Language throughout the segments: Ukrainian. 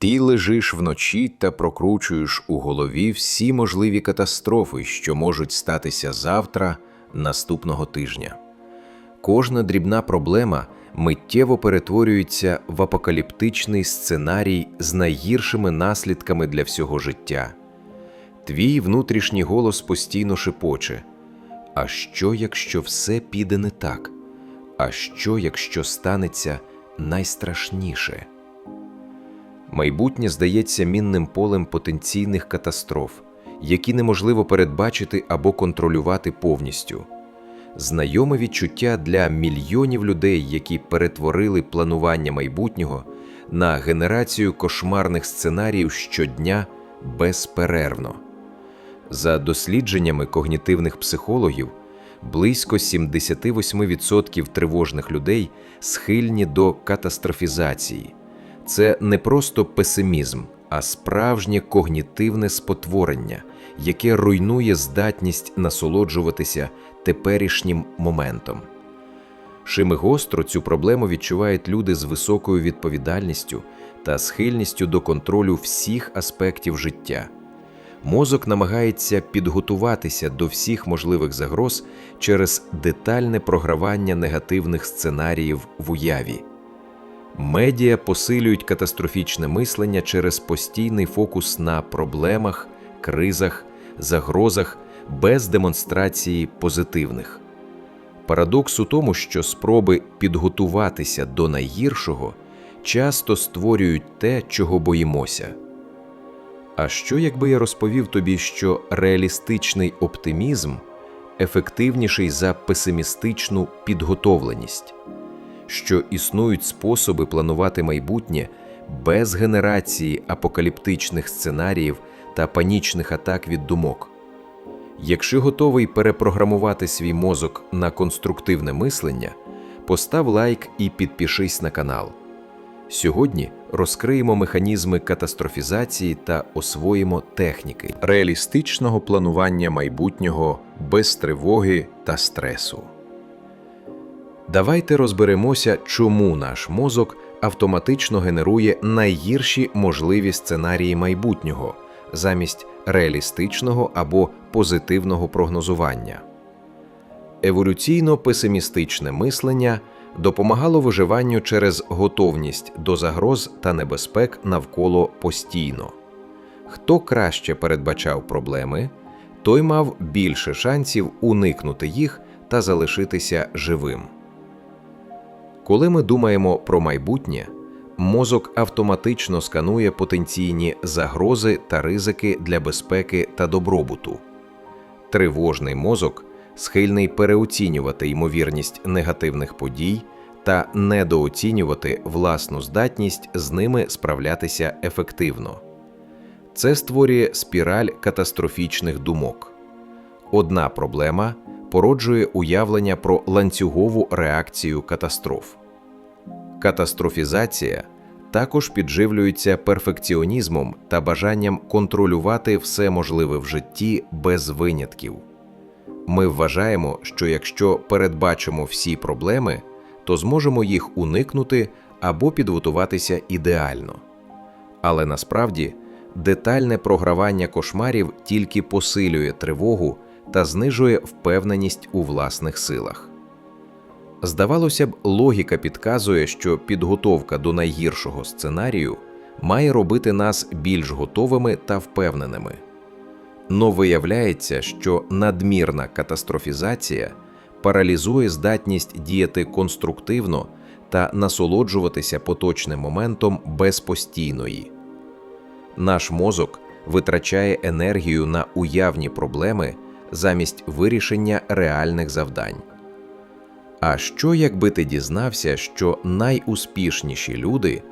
Ти лежиш вночі та прокручуєш у голові всі можливі катастрофи, що можуть статися завтра, наступного тижня. Кожна дрібна проблема миттєво перетворюється в апокаліптичний сценарій з найгіршими наслідками для всього життя. Твій внутрішній голос постійно шепоче. А що, якщо все піде не так? А що, якщо станеться найстрашніше? Майбутнє здається мінним полем потенційних катастроф, які неможливо передбачити або контролювати повністю. Знайоме відчуття для мільйонів людей, які перетворили планування майбутнього на генерацію кошмарних сценаріїв щодня безперервно. За дослідженнями когнітивних психологів, близько 78% тривожних людей схильні до катастрофізації. Це не просто песимізм, а справжнє когнітивне спотворення, яке руйнує здатність насолоджуватися теперішнім моментом. Шими гостро цю проблему відчувають люди з високою відповідальністю та схильністю до контролю всіх аспектів життя. Мозок намагається підготуватися до всіх можливих загроз через детальне програвання негативних сценаріїв в уяві. Медіа посилюють катастрофічне мислення через постійний фокус на проблемах, кризах, загрозах без демонстрації позитивних. Парадокс у тому, що спроби підготуватися до найгіршого часто створюють те, чого боїмося. А що, якби я розповів тобі, що реалістичний оптимізм ефективніший за песимістичну підготовленість, що існують способи планувати майбутнє без генерації апокаліптичних сценаріїв та панічних атак від думок? Якщо готовий перепрограмувати свій мозок на конструктивне мислення, постав лайк і підпишись на канал. Сьогодні розкриємо механізми катастрофізації та освоїмо техніки реалістичного планування майбутнього без тривоги та стресу. Давайте розберемося, чому наш мозок автоматично генерує найгірші можливі сценарії майбутнього замість реалістичного або позитивного прогнозування. Еволюційно песимістичне мислення допомагало виживанню через готовність до загроз та небезпек навколо постійно. Хто краще передбачав проблеми, той мав більше шансів уникнути їх та залишитися живим. Коли ми думаємо про майбутнє, мозок автоматично сканує потенційні загрози та ризики для безпеки та добробуту. Тривожний мозок схильний переоцінювати ймовірність негативних подій та недооцінювати власну здатність з ними справлятися ефективно. Це створює спіраль катастрофічних думок. Одна проблема породжує уявлення про ланцюгову реакцію катастроф. Катастрофізація також підживлюється перфекціонізмом та бажанням контролювати все можливе в житті без винятків. Ми вважаємо, що якщо передбачимо всі проблеми, то зможемо їх уникнути або підготуватися ідеально. Але насправді детальне програвання кошмарів тільки посилює тривогу та знижує впевненість у власних силах. Здавалося б, логіка підказує, що підготовка до найгіршого сценарію має робити нас більш готовими та впевненими. Но виявляється, що надмірна катастрофізація паралізує здатність діяти конструктивно та насолоджуватися поточним моментом без постійної. Наш мозок витрачає енергію на уявні проблеми замість вирішення реальних завдань. А що, якби ти дізнався, що найуспішніші люди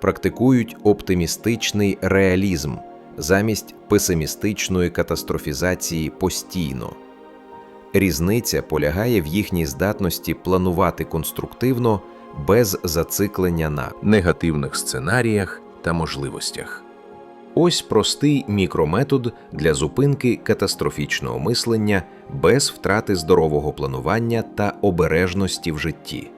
практикують оптимістичний реалізм замість песимістичної катастрофізації постійно? Різниця полягає в їхній здатності планувати конструктивно без зациклення на негативних сценаріях та можливостях. Ось простий мікрометод для зупинки катастрофічного мислення без втрати здорового планування та обережності в житті.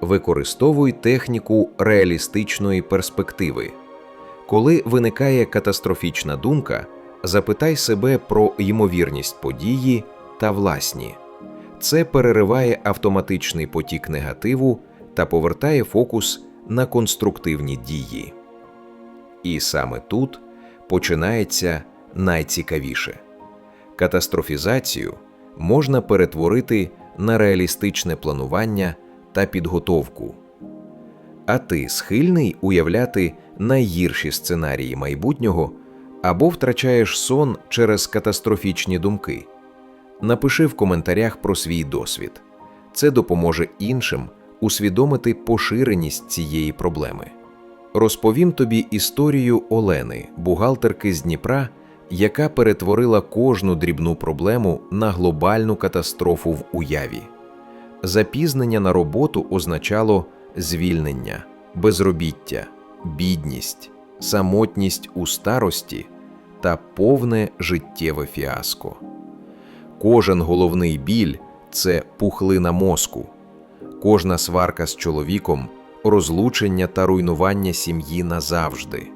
Використовуй техніку реалістичної перспективи. Коли виникає катастрофічна думка, запитай себе про ймовірність події та власні. Це перериває автоматичний потік негативу та повертає фокус на конструктивні дії. І саме тут починається найцікавіше. Катастрофізацію можна перетворити на реалістичне планування та підготовку. А ти схильний уявляти найгірші сценарії майбутнього або втрачаєш сон через катастрофічні думки. Напиши в коментарях про свій досвід. Це допоможе іншим усвідомити поширеність цієї проблеми. Розповім тобі історію Олени, бухгалтерки з Дніпра, яка перетворила кожну дрібну проблему на глобальну катастрофу в уяві. Запізнення на роботу означало звільнення, безробіття, бідність, самотність у старості та повне життєве фіаско. Кожен головний біль це пухлина мозку, кожна сварка з чоловіком, розлучення та руйнування сім'ї назавжди.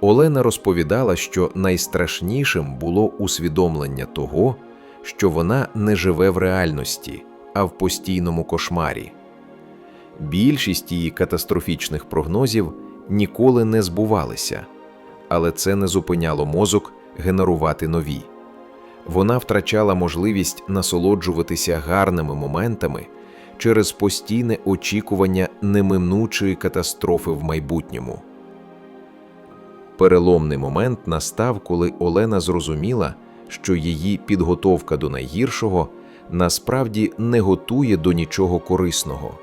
Олена розповідала, що найстрашнішим було усвідомлення того, що вона не живе в реальності, а в постійному кошмарі. Більшість її катастрофічних прогнозів ніколи не збувалися, але це не зупиняло мозок генерувати нові. Вона втрачала можливість насолоджуватися гарними моментами через постійне очікування неминучої катастрофи в майбутньому. Переломний момент настав, коли Олена зрозуміла, що її підготовка до найгіршого насправді не готує до нічого корисного.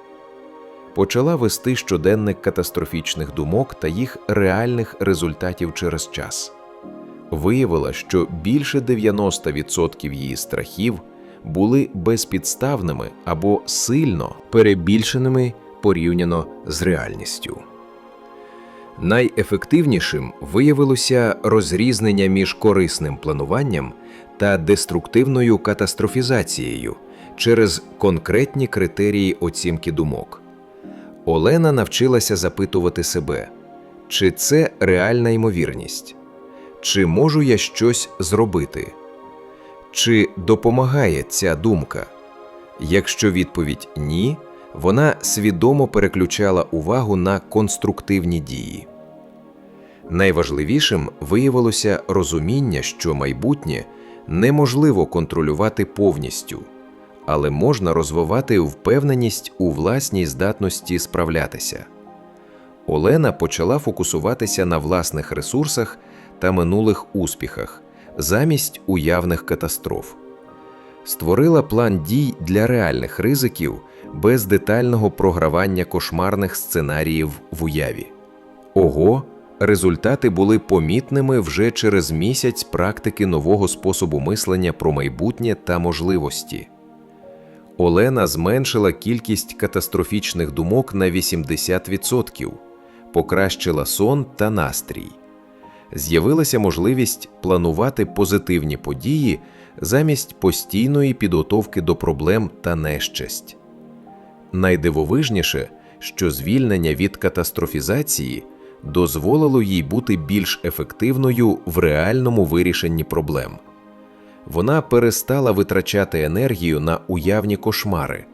Почала вести щоденник катастрофічних думок та їх реальних результатів через час. Виявила, що більше 90% її страхів були безпідставними або сильно перебільшеними порівняно з реальністю. Найефективнішим виявилося розрізнення між корисним плануванням та деструктивною катастрофізацією через конкретні критерії оцінки думок. Олена навчилася запитувати себе, чи це реальна ймовірність, чи можу я щось зробити, чи допомагає ця думка. Якщо відповідь ні, вона свідомо переключала увагу на конструктивні дії. Найважливішим виявилося розуміння, що майбутнє неможливо контролювати повністю, але можна розвивати впевненість у власній здатності справлятися. Олена почала фокусуватися на власних ресурсах та минулих успіхах замість уявних катастроф, створила план дій для реальних ризиків без детального програвання кошмарних сценаріїв в уяві. Ого, результати були помітними вже через місяць практики нового способу мислення про майбутнє та можливості. Олена зменшила кількість катастрофічних думок на 80%, покращила сон та настрій. З'явилася можливість планувати позитивні події замість постійної підготовки до проблем та нещасть. Найдивовижніше, що звільнення від катастрофізації дозволило їй бути більш ефективною в реальному вирішенні проблем. Вона перестала витрачати енергію на уявні кошмари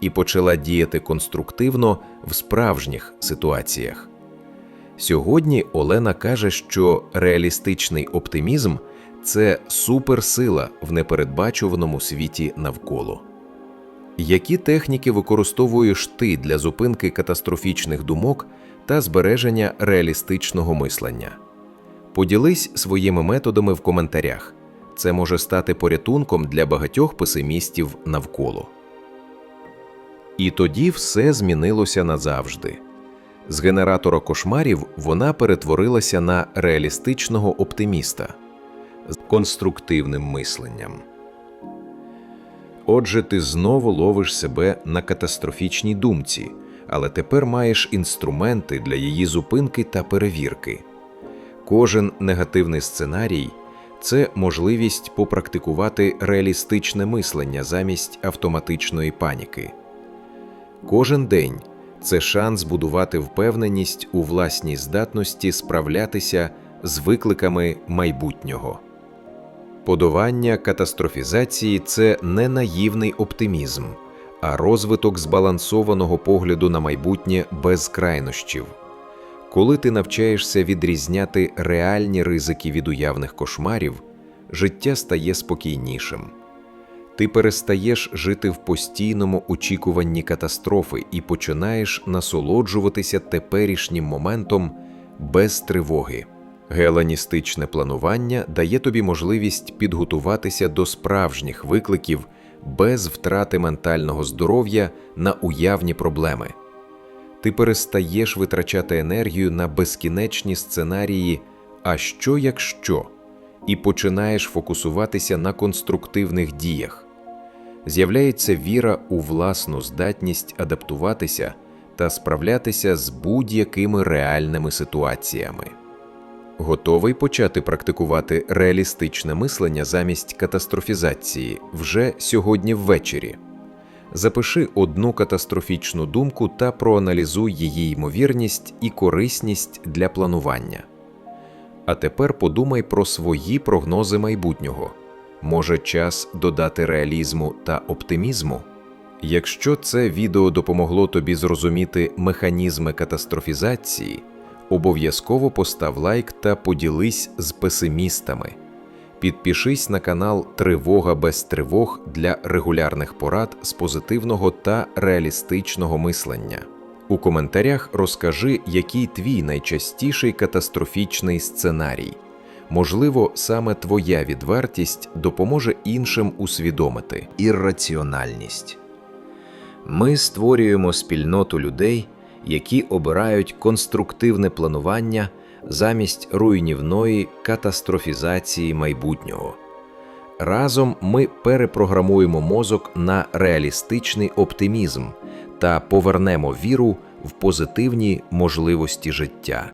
і почала діяти конструктивно в справжніх ситуаціях. Сьогодні Олена каже, що реалістичний оптимізм це суперсила в непередбачуваному світі навколо. Які техніки використовуєш ти для зупинки катастрофічних думок та збереження реалістичного мислення? Поділись своїми методами в коментарях. Це може стати порятунком для багатьох песимістів навколо. І тоді все змінилося назавжди. З генератора кошмарів вона перетворилася на реалістичного оптиміста з конструктивним мисленням. Отже, ти знову ловиш себе на катастрофічній думці, але тепер маєш інструменти для її зупинки та перевірки. Кожен негативний сценарій це можливість попрактикувати реалістичне мислення замість автоматичної паніки. Кожен день це шанс будувати впевненість у власній здатності справлятися з викликами майбутнього. Подолання катастрофізації це не наївний оптимізм, а розвиток збалансованого погляду на майбутнє без крайнощів. Коли ти навчаєшся відрізняти реальні ризики від уявних кошмарів, життя стає спокійнішим. Ти перестаєш жити в постійному очікуванні катастрофи і починаєш насолоджуватися теперішнім моментом без тривоги. Геланістичне планування дає тобі можливість підготуватися до справжніх викликів без втрати ментального здоров'я на уявні проблеми. Ти перестаєш витрачати енергію на безкінечні сценарії А що якщо? і починаєш фокусуватися на конструктивних діях. З'являється віра у власну здатність адаптуватися та справлятися з будь-якими реальними ситуаціями. Готовий почати практикувати реалістичне мислення замість катастрофізації вже сьогодні ввечері. Запиши одну катастрофічну думку та проаналізуй її ймовірність і корисність для планування. А тепер подумай про свої прогнози майбутнього. Може, час додати реалізму та оптимізму? Якщо це відео допомогло тобі зрозуміти механізми катастрофізації, обов'язково постав лайк та поділись з песимістами. Підпишись на канал Тривога без тривог для регулярних порад з позитивного та реалістичного мислення. У коментарях розкажи, який твій найчастіший катастрофічний сценарій. Можливо, саме твоя відвертість допоможе іншим усвідомити. ірраціональність. Ми створюємо спільноту людей, які обирають конструктивне планування замість руйнівної катастрофізації майбутнього. Разом ми перепрограмуємо мозок на реалістичний оптимізм та повернемо віру в позитивні можливості життя.